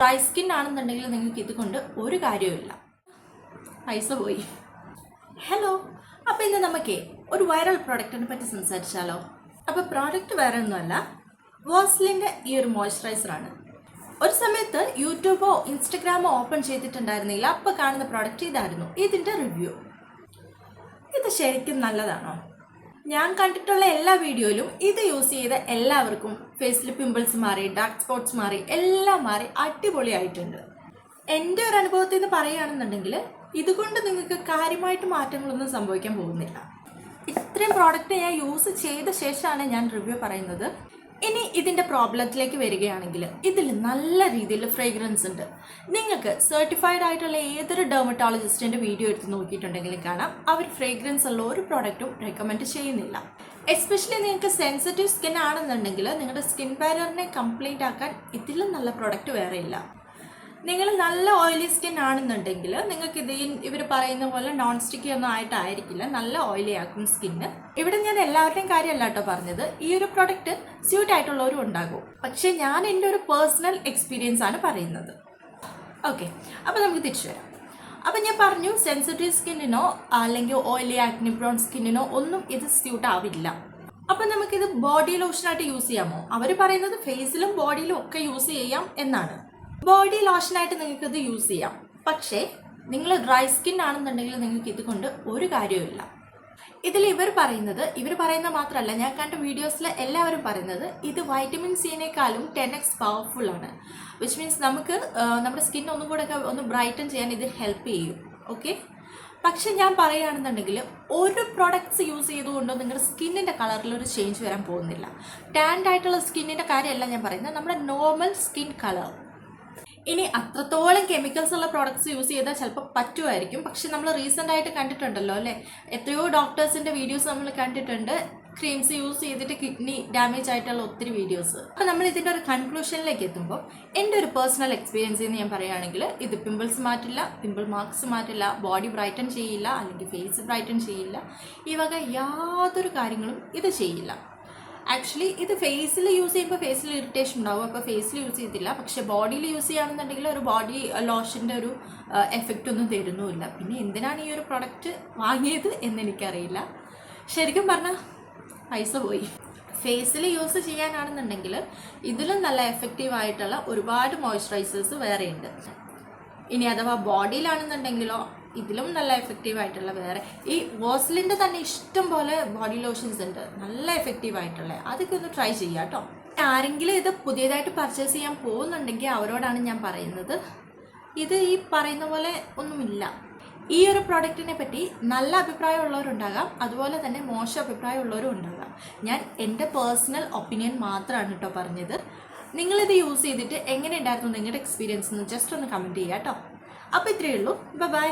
Dry skin ആണെന്നുണ്ടെങ്കിൽ നിങ്ങൾക്ക് ഇതുകൊണ്ട് ഒരു കാര്യവുമില്ല. പൈസ പോയി. ഹലോ അപ്പോൾ ഇന്ന് നമുക്ക് ഒരു വൈറൽ പ്രോഡക്റ്റിനെ പറ്റി സംസാരിച്ചാലോ? അപ്പോൾ പ്രോഡക്റ്റ് വേറെ ഒന്നുമല്ല. വോസ്ലിന്റെ ഈ ഒരു മോയ്സ്ചറൈസറാണ് ഒരു സമയത്ത് യൂട്യൂബോ ഇൻസ്റ്റഗ്രാമോ ഓപ്പൺ ചെയ്തിട്ടുണ്ടായിരുന്നില്ല. അപ്പോൾ കാണുന്ന പ്രോഡക്റ്റ് ഇതായിരുന്നു. ഇതിന്റെ റിവ്യൂ ഇത് ശരിക്കും നല്ലതാണോ? ഞാൻ കണ്ടിട്ടുള്ള എല്ലാ വീഡിയോയിലും ഇത് യൂസ് ചെയ്ത എല്ലാവർക്കും ഫേസിൽ പിമ്പിൾസ് മാറി ഡാർക്ക് സ്പോട്ട്സ് മാറി എല്ലാം മാറി അടിപൊളിയായിട്ടുണ്ട്. എന്റെ ഒരു അനുഭവത്തിൽ നിന്ന് പറയുകയാണെന്നുണ്ടെങ്കിൽ ഇതുകൊണ്ട് നിങ്ങൾക്ക് കാര്യമായിട്ട് മാറ്റങ്ങളൊന്നും സംഭവിക്കാൻ പോകുന്നില്ല. ഇത്രയും പ്രോഡക്റ്റ് ഞാൻ യൂസ് ചെയ്ത ശേഷമാണ് ഞാൻ റിവ്യൂ പറയുന്നത്. ഇനി ഇതിന്റെ പ്രോബ്ലത്തിലേക്ക് വരികയാണെങ്കിൽ ഇതിൽ നല്ല രീതിയിൽ ഫ്രേഗ്രൻസ് ഉണ്ട്. നിങ്ങൾക്ക് സർട്ടിഫൈഡ് ആയിട്ടുള്ള ഏതൊരു ഡെർമറ്റോളജിസ്റ്റിന്റെ വീഡിയോ എടുത്ത് നോക്കിയിട്ടുണ്ടെങ്കിൽ കാണാം. അവർ ഫ്രേഗ്രൻസ് ഉള്ള ഒരു പ്രോഡക്റ്റും റെക്കമെൻഡ് ചെയ്യുന്നില്ല. എസ്പെഷ്യലി നിങ്ങൾക്ക് സെൻസിറ്റീവ് സ്കിൻ ആണെന്നുണ്ടെങ്കിൽ നിങ്ങളുടെ സ്കിൻ ബാരിയറിനെ കംപ്ലീറ്റ് ആക്കാൻ ഇതിലും നല്ല പ്രോഡക്റ്റ് വേറെ ഇല്ല. നിങ്ങൾ നല്ല ഓയിലി സ്കിൻ ആണെന്നുണ്ടെങ്കിൽ നിങ്ങൾക്ക് ഇത് ഇവർ പറയുന്ന പോലെ നോൺ സ്റ്റിക്കി ഒന്നും ആയിട്ടായിരിക്കില്ല. നല്ല ഓയിലി ആക്കും സ്കിന്ന് ഇവിടെ ഞാൻ എല്ലാവരുടെയും കാര്യമല്ല കേട്ടോ പറഞ്ഞത്. ഈ ഒരു പ്രൊഡക്റ്റ് സ്യൂട്ട് ആയിട്ടുള്ളവരും ഉണ്ടാകും. പക്ഷേ ഞാൻ എന്റെ ഒരു പേഴ്സണൽ എക്സ്പീരിയൻസ് ആണ് പറയുന്നത്. ഓക്കെ അപ്പോൾ നമുക്ക് തിരിച്ചു വരാം. അപ്പം ഞാൻ പറഞ്ഞു സെൻസിറ്റീവ് സ്കിന്നിനോ അല്ലെങ്കിൽ ഓയിലി ആക്നി ബ്രോൺ സ്കിന്നിനോ ഒന്നും ഇത് സ്യൂട്ട് ആവില്ല. അപ്പം നമുക്കിത് ബോഡി ലോഷനായിട്ട് യൂസ് ചെയ്യാമോ? അവർ പറയുന്നത് ഫേസിലും ബോഡിയിലും ഒക്കെ യൂസ് ചെയ്യാം എന്നാണ്. ബോഡി ലോഷനായിട്ട് നിങ്ങൾക്ക് ഇത് യൂസ് ചെയ്യാം. പക്ഷേ നിങ്ങൾ ഡ്രൈ സ്കിൻ ആണെന്നുണ്ടെങ്കിൽ നിങ്ങൾക്ക് ഇതുകൊണ്ട് ഒരു കാര്യവുമില്ല ഇതിൽ ഇവർ പറയുന്നത് ഇവർ പറയുന്നത് മാത്രമല്ല ഞാൻ കണ്ട വീഡിയോസിൽ എല്ലാവരും പറയുന്നത് ഇത് വൈറ്റമിൻ സിനേക്കാളും ടെൻ എക്സ് പവർഫുൾ ആണ്. വിച്ച് മീൻസ് നമുക്ക് നമ്മുടെ സ്കിൻ ഒന്നും കൂടെ ഒക്കെ ഒന്ന് ബ്രൈറ്റൻ ചെയ്യാൻ ഇത് ഹെൽപ്പ് ചെയ്യും. ഓക്കെ പക്ഷെ ഞാൻ പറയുകയാണെന്നുണ്ടെങ്കിൽ ഒരു പ്രോഡക്റ്റ്സ് യൂസ് ചെയ്തുകൊണ്ടോ നിങ്ങളുടെ സ്കിന്നിന്റെ കളറിൽ ഒരു ചേഞ്ച് വരാൻ പോകുന്നില്ല. ടാൻഡ് ആയിട്ടുള്ള സ്കിന്നിന്റെ കാര്യമല്ല ഞാൻ പറയുന്നത്. നമ്മുടെ നോർമൽ സ്കിൻ കളർ. ഇനി അത്രത്തോളം കെമിക്കൽസ് ഉള്ള പ്രോഡക്ട്സ് യൂസ് ചെയ്താൽ ചിലപ്പോൾ പറ്റുമായിരിക്കും. പക്ഷെ നമ്മൾ റീസെന്റ് ആയിട്ട് കണ്ടിട്ടുണ്ടല്ലോ അല്ലേ? എത്രയോ ഡോക്ടേഴ്സിന്റെ വീഡിയോസ് നമ്മൾ കണ്ടിട്ടുണ്ട്. ക്രീംസ് യൂസ് ചെയ്തിട്ട് കിഡ്നി ഡാമേജ് ആയിട്ടുള്ള ഒത്തിരി വീഡിയോസ് അപ്പോൾ നമ്മൾ ഇതിന്റെ ഒരു കൺക്ലൂഷനിലേക്ക് എത്തുമ്പോൾ എന്റെ ഒരു പേഴ്സണൽ എക്സ്പീരിയൻസ് എന്ന് ഞാൻ പറയുകയാണെങ്കിൽ ഇത് പിമ്പിൾസ് മാറ്റില്ല പിമ്പിൾ മാർക്സ് മാറ്റില്ല ബോഡി ബ്രൈറ്റൻ ചെയ്യില്ല അല്ലെങ്കിൽ ഫേസ് ബ്രൈറ്റൻ ചെയ്യില്ല. ഈ വക യാതൊരു കാര്യങ്ങളും ഇത് ചെയ്യില്ല. ആക്ച്വലി ഇത് ഫേസിൽ യൂസ് ചെയ്യുമ്പോൾ ഫേസിൽ ഇറിറ്റേഷൻ ഉണ്ടാവും. അപ്പോൾ ഫേസിൽ യൂസ് ചെയ്തില്ല. പക്ഷേ ബോഡിയിൽ യൂസ് ചെയ്യുകയാണെന്നുണ്ടെങ്കിൽ ഒരു ബോഡി ലോഷന്റെ ഒരു എഫക്റ്റ് ഒന്നും തരുന്നുമില്ല. പിന്നെ എന്തിനാണ് ഈ ഒരു പ്രൊഡക്റ്റ് വാങ്ങിയത് എന്ന് എനിക്കറിയില്ല ശരിക്കും പറഞ്ഞാൽ പൈസ പോയി. ഫേസിൽ യൂസ് ചെയ്യാനാണെന്നുണ്ടെങ്കിൽ ഇതിലും നല്ല എഫക്റ്റീവ് ആയിട്ടുള്ള ഒരുപാട് മോയ്സ്ചറൈസേഴ്സ് വേറെയുണ്ട്. ഇനി അഥവാ ബോഡിയിലാണെന്നുണ്ടെങ്കിലോ ഇതിലും നല്ല എഫക്റ്റീവ് ആയിട്ടുള്ള വേറെ. ഈ വോസ്ലിന്റെ തന്നെ ഇഷ്ടം പോലെ ബോഡി ലോഷൻസ് ഉണ്ട്. നല്ല എഫക്റ്റീവ് ആയിട്ടുള്ള. അതൊക്കെ ഒന്ന് ട്രൈ ചെയ്യാം കേട്ടോ ആരെങ്കിലും ഇത് പുതിയതായിട്ട് പർച്ചേസ് ചെയ്യാൻ പോകുന്നുണ്ടെങ്കിൽ അവരോടാണ് ഞാൻ പറയുന്നത്. ഇത് ഈ പറയുന്ന പോലെ ഒന്നുമില്ല. ഈ ഒരു പ്രോഡക്റ്റിനെ പറ്റി നല്ല അഭിപ്രായമുള്ളവരുണ്ടാകാം. അതുപോലെ തന്നെ മോശം അഭിപ്രായമുള്ളവരും ഉണ്ടാകാം. ഞാൻ എന്റെ പേഴ്സണൽ ഒപ്പീനിയൻ മാത്രമാണ് കേട്ടോ പറഞ്ഞത്. നിങ്ങളിത് യൂസ് ചെയ്തിട്ട് എങ്ങനെ ഉണ്ടായിരുന്നു നിങ്ങളുടെ എക്സ്പീരിയൻസ് എന്ന് ജസ്റ്റ് ഒന്ന് കമന്റ് ചെയ്യാം കേട്ടോ അപ്പോൾ ഇത്രയേ ഉള്ളൂ. ബൈ